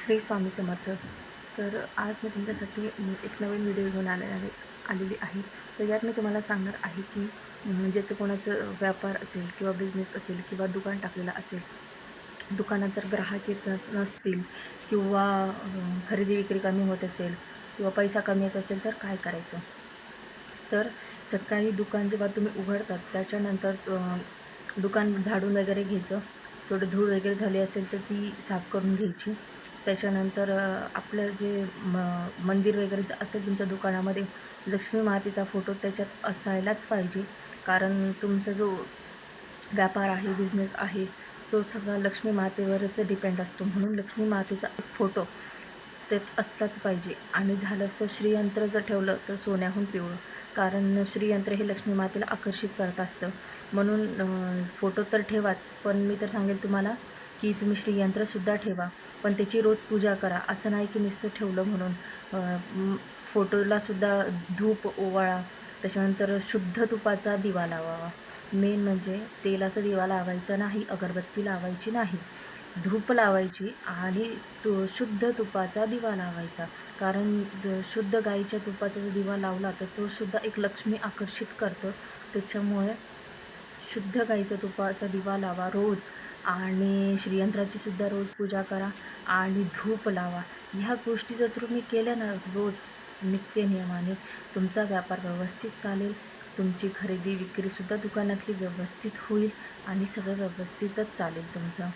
श्री स्वामी समर्थ. तर आज मी तुमच्यासाठी एक नवीन व्हिडिओ घेऊन आले आहे आलेली आहे. तर यात मी तुम्हाला सांगणार आहे की म्हणजे ज्याचं कोणाचं व्यापार असेल किंवा बिझनेस असेल किंवा दुकान टाकलेलं असेल दुकानात जर ग्राहक येत नसतील किंवा खरेदी विक्री कमी होत असेल किंवा पैसा कमी येत असेल तर काय करायचं? तर सकाळी दुकान जेव्हा तुम्ही उघडतात त्याच्यानंतर दुकान झाडून वगैरे घ्यायचं. थोडं धूळ वगैरे झाली असेल तर ती साफ करून घ्यायची. त्याच्यानंतर आपलं जे म मंदिर वगैरे जर असेल तुमच्या दुकानामध्ये लक्ष्मी मातेचा फोटो त्याच्यात असायलाच पाहिजे. कारण तुमचा जो व्यापार आहे बिझनेस आहे तो सगळा लक्ष्मी मातेवरच डिपेंड असतो. म्हणून लक्ष्मी मातेचा एक फोटो त्यात असलाच पाहिजे. आणि झालंच तर श्रीयंत्र जर ठेवलं तर सोन्याहून पिवळं. कारण श्रीयंत्र हे लक्ष्मी मातेला आकर्षित करत असतं. म्हणून फोटो तर ठेवाच. पण मी तर सांगेल तुम्हाला की तुम्ही श्रीयंत्रसुद्धा ठेवा पण त्याची रोज पूजा करा असं नाही की नुसतं ठेवलं म्हणून. फोटोलासुद्धा धूप ओवाळा त्याच्यानंतर शुद्ध तुपाचा दिवा लावावा. मेन म्हणजे तेलाचा दिवा लावायचा नाही अगरबत्ती लावायची नाही. धूप लावायची आणि तो शुद्ध तुपाचा दिवा लावायचा. कारण शुद्ध गाईच्या तुपाचा जर दिवा लावला तर तो सुद्धा एक लक्ष्मी आकर्षित करतो. त्याच्यामुळे शुद्ध गाईचा तुपाचा दिवा लावा रोज. आणि श्रीयंत्राची सुद्धा रोज पूजा करा आणि धूप लावा. ह्या गोष्टी जर तुम्ही केल्या ना रोज नित्य नियमाने तुमचा व्यापार व्यवस्थित चालेल. तुमची खरेदी विक्रीसुद्धा दुकानातली व्यवस्थित होईल आणि सगळं व्यवस्थितच चालेल तुमचं.